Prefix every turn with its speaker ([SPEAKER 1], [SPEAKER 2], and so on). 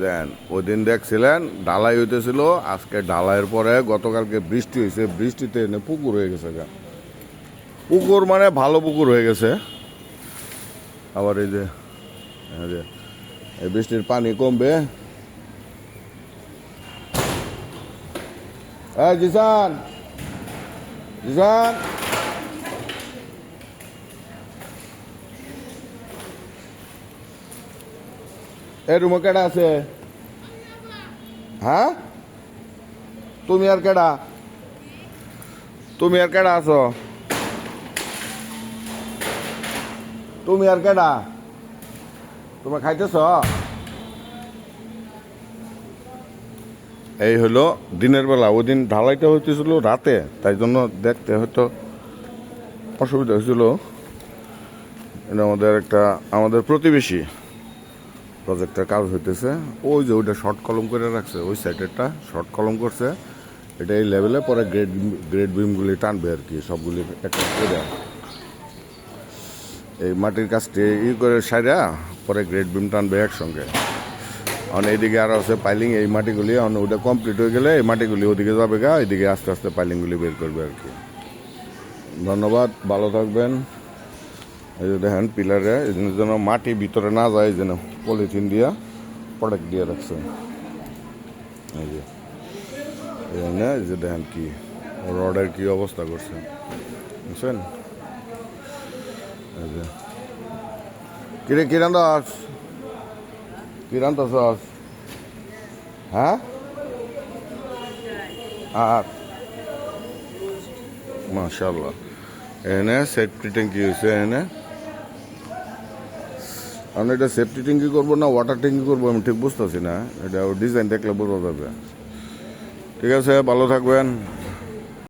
[SPEAKER 1] দেন ওই দিন দেখছিলেন ঢালাই হইতেছিল, আজকে ঢালাইয়ের পরে গতকালকে বৃষ্টি হয়েছে বৃষ্টিতে এনে পুকুর হয়ে গেছে পুকুর মানে ভালো পুকুর হয়ে গেছে। আবার এই যে, এই বৃষ্টির পানি কমবে। এই জিসান জিসান। এই রুমে কেডা আছে? হ্যাঁ? তুমি আর কেডা? তুমি আর কেডা আছো? তুমি আর কেডা? তোমরা খাইতেছ? এই হলো দিনের বেলা। ওই দিন ঢালাইটা হইতেছিল রাতে, তাই জন্য দেখতে হয়তো অসুবিধা হয়েছিল এটা আমাদের একটা, আমাদের প্রতিবেশী। প্রজেক্টের কাজ হইতেছে। ওই যে ওইটা শর্ট কলম করে রাখছে, ওই সাইডেরটা শর্ট কলম করছে। এটা এই লেভেলে পরে গ্রেড গ্রেড বিমগুলি টানবে আর কি, সবগুলি একটা এই মাটির কাজটি ই করে সাইডা পরে গ্রেড বিম টানবে একসঙ্গে। অন এইদিকে আরও আছে পাইলিং এই মাটিগুলি অন ওটা কমপ্লিট হয়ে গেলে এই মাটিগুলি ওদিকে যাবে গা এদিকে আস্তে আস্তে পাইলিংগুলি বের করবে আর কি। ধন্যবাদ, ভালো থাকবেন। এই যে দেখেন পিলারে যেন মাটি ভিতরে না যায় যেন পলিথিন দিয়া প্রোডাক্ট দিয়ে রাখছে। এই যে যে দেখেন কি রডের কি অবস্থা করছে। বুঝছেন? এই যে, কিরে কিরান দাস কিরান দাস হ্যাঁ? আর? মাশাল্লাহ এনে সেফটি ট্যাঙ্কি হয়েছে এনে আমি এটা সেফটি ট্যাঙ্কি করব না ওয়াটার ট্যাঙ্কি করব, আমি ঠিক বুঝতেছি না। এটা ডিজাইন দেখলে বোঝা যাবে। ঠিক আছে, ভালো থাকবেন।